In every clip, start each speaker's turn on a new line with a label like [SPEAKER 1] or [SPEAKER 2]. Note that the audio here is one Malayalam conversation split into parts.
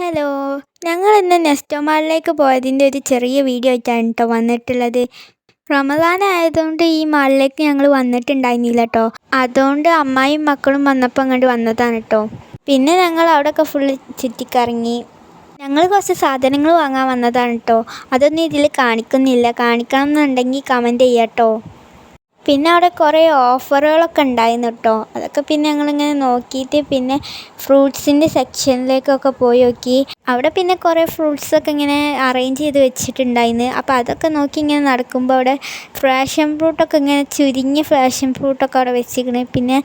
[SPEAKER 1] ഹലോ. ഞങ്ങൾ ഇന്ന് നെസ്റ്റോ മാളിലേക്ക് പോയതിന്റെ ഒരു ചെറിയ വീഡിയോ ആയിട്ടാണ് കേട്ടോ വന്നിട്ടുള്ളത്. റമദാൻ ആയതുകൊണ്ട് ഈ മാളിലേക്ക് ഞങ്ങൾ വന്നിട്ടുണ്ടായിരുന്നില്ല കേട്ടോ അതുകൊണ്ട് അമ്മായും മക്കളും വന്നപ്പോൾ അങ്ങോട്ട് വന്നതാണ് കേട്ടോ പിന്നെ ഞങ്ങൾ അവിടെയൊക്കെ ഫുള്ള് ചുറ്റിക്കറങ്ങി. ഞങ്ങൾ കുറച്ച് സാധനങ്ങൾ വാങ്ങാൻ വന്നതാണ് കേട്ടോ അതൊന്നും ഇതിൽ കാണിക്കുന്നില്ല. കാണിക്കണം എന്നുണ്ടെങ്കിൽ കമന്റ് ചെയ്യാം കേട്ടോ പിന്നെ അവിടെ കുറേ ഓഫറുകളൊക്കെ ഉണ്ടായിരുന്നു കേട്ടോ. അതൊക്കെ പിന്നെ ഞങ്ങളിങ്ങനെ നോക്കിയിട്ട് പിന്നെ ഫ്രൂട്ട്സിന്റെ സെക്ഷനിലേക്കൊക്കെ പോയി നോക്കി. അവിടെ പിന്നെ കുറേ ഫ്രൂട്ട്സൊക്കെ ഇങ്ങനെ അറേഞ്ച് ചെയ്ത് വെച്ചിട്ടുണ്ടായിരുന്നു. അപ്പോൾ അതൊക്കെ നോക്കി ഇങ്ങനെ നടക്കുമ്പോൾ അവിടെ ഫ്രാഷൻ ഫ്രൂട്ടൊക്കെ ഇങ്ങനെ ചുരുങ്ങിയ ഫ്രാഷൻ ഫ്രൂട്ടൊക്കെ അവിടെ വെച്ചിരിക്കണേ. പിന്നെ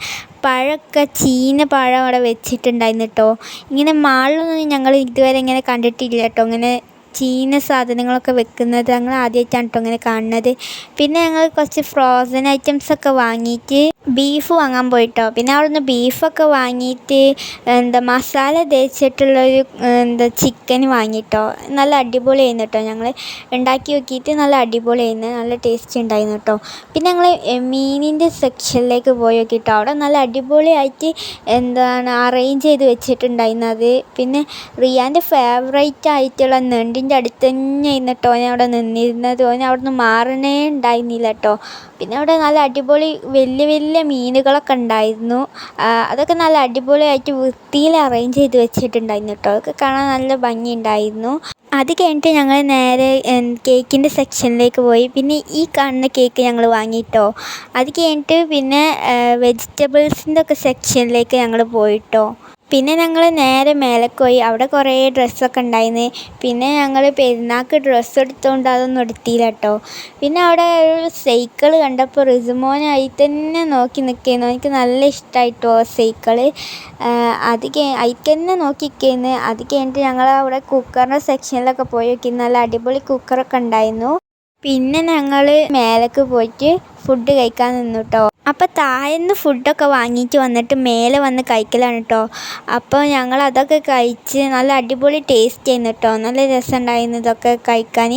[SPEAKER 1] പഴമൊക്കെ ചീന പഴം അവിടെ വെച്ചിട്ടുണ്ടായിരുന്നു കേട്ടോ. ഇങ്ങനെ മാളിലൊന്നും ഞങ്ങൾ ഇതുവരെ ഇങ്ങനെ കണ്ടിട്ടില്ല കേട്ടോ. ഇങ്ങനെ ചീന സാധനങ്ങളൊക്കെ വെക്കുന്നത് ഞങ്ങൾ ആദ്യമായിട്ടാണ് കേട്ടോ ഇങ്ങനെ കാണുന്നത്. പിന്നെ ഞങ്ങൾ കുറച്ച് ഫ്രോസൺ ഐറ്റംസൊക്കെ വാങ്ങിയിട്ട് ബീഫ് വാങ്ങാൻ പോയിട്ടോ. പിന്നെ അവിടെ നിന്ന് ബീഫൊക്കെ വാങ്ങിയിട്ട് എന്താ മസാല തേച്ചിട്ടുള്ളൊരു എന്താ ചിക്കൻ വാങ്ങിട്ടോ. നല്ല അടിപൊളിയായിരുന്നു കേട്ടോ ഞങ്ങൾ ഉണ്ടാക്കി നോക്കിയിട്ട് നല്ല അടിപൊളിയായിരുന്നു. നല്ല ടേസ്റ്റ് ഉണ്ടായിരുന്നു കേട്ടോ പിന്നെ ഞങ്ങൾ മീനിന്റെ സെക്ഷനിലേക്ക് പോയി നോക്കിയിട്ടോ അവിടെ നല്ല അടിപൊളിയായിട്ട് എന്താണ് അറേഞ്ച് ചെയ്ത് വെച്ചിട്ടുണ്ടായിരുന്നത്. പിന്നെ റിയാന്റെ ഫേവറേറ്റ് ആയിട്ടുള്ള നെണ്ടിന്റെ അടുത്ത് തന്നെ ഇരുന്നിട്ടോ ഞാൻ അവിടെ നിന്നിരുന്നത്. ഓൻ അവിടെ നിന്ന് മാറണേ ഉണ്ടായിരുന്നില്ല കേട്ടോ. പിന്നെ അവിടെ നല്ല അടിപൊളി വലിയ വലിയ മീനുകളൊക്കെ ഉണ്ടായിരുന്നു. അതൊക്കെ നല്ല അടിപൊളിയായിട്ട് വൃത്തിയിൽ അറേഞ്ച് ചെയ്ത് വെച്ചിട്ടുണ്ടായിരുന്നു കേട്ടോ. അതൊക്കെ കാണാൻ നല്ല ഭംഗിയുണ്ടായിരുന്നു. അത് കഴിഞ്ഞിട്ട് ഞങ്ങൾ നേരെ കേക്കിന്റെ സെക്ഷനിലേക്ക് പോയി. പിന്നെ ഈ കാണുന്ന കേക്ക് ഞങ്ങൾ വാങ്ങിയിട്ടോ അത് കഴിഞ്ഞിട്ട് പിന്നെ വെജിറ്റബിൾസിന്റെ ഒക്കെ സെക്ഷനിലേക്ക് ഞങ്ങൾ പോയിട്ടോ പിന്നെ ഞങ്ങൾ നേരെ മേലേക്ക് പോയി. അവിടെ കുറേ ഡ്രസ്സൊക്കെ ഉണ്ടായിരുന്നു പിന്നെ ഞങ്ങൾ പെരുന്നാൾക്ക് ഡ്രസ്സ് എടുത്തുകൊണ്ട് അതൊന്നും എടുത്തില്ല കേട്ടോ പിന്നെ അവിടെ ഒരു സൈക്കിൾ കണ്ടപ്പോൾ റിസുമോനായി തന്നെ നോക്കി നിൽക്കുന്നു എനിക്ക് നല്ല ഇഷ്ടമായിട്ടോ സൈക്കിൾ അത് അതിക്ക് തന്നെ നോക്കി നിൽക്കുന്നു അത് കഴിഞ്ഞിട്ട് ഞങ്ങൾ അവിടെ കുക്കറിന്റെ സെക്ഷനിലൊക്കെ പോയി നോക്കി. നല്ല അടിപൊളി കുക്കറൊക്കെ ഉണ്ടായിരുന്നു. പിന്നെ ഞങ്ങൾ മേലേക്ക് പോയിട്ട് ഫുഡ് കഴിക്കാൻ നിന്നു കേട്ടോ അപ്പോൾ താഴേന്ന് ഫുഡൊക്കെ വാങ്ങിയിട്ട് വന്നിട്ട് മേലെ വന്ന് കഴിക്കലാണ് കേട്ടോ. അപ്പോൾ ഞങ്ങൾ അതൊക്കെ കഴിച്ച് നല്ല അടിപൊളി ടേസ്റ്റ് ചെയ്യുന്നു കേട്ടോ. നല്ല രസമുണ്ടായിരുന്നു ഇതൊക്കെ കഴിക്കാൻ.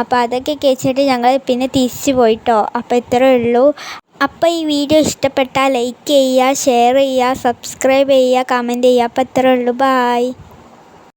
[SPEAKER 1] അപ്പോൾ അതൊക്കെ കഴിച്ചിട്ട് ഞങ്ങൾ പിന്നെ തിരിച്ച് പോയിട്ടോ അപ്പോൾ ഇത്രയേ ഉള്ളൂ. അപ്പോൾ ഈ വീഡിയോ ഇഷ്ടപ്പെട്ടാൽ ലൈക്ക് ചെയ്യുക ഷെയർ ചെയ്യുക സബ്സ്ക്രൈബ് ചെയ്യുക കമന്റ് ചെയ്യുക. അപ്പോൾ ഇത്രയേ ഉള്ളൂ. ബായ്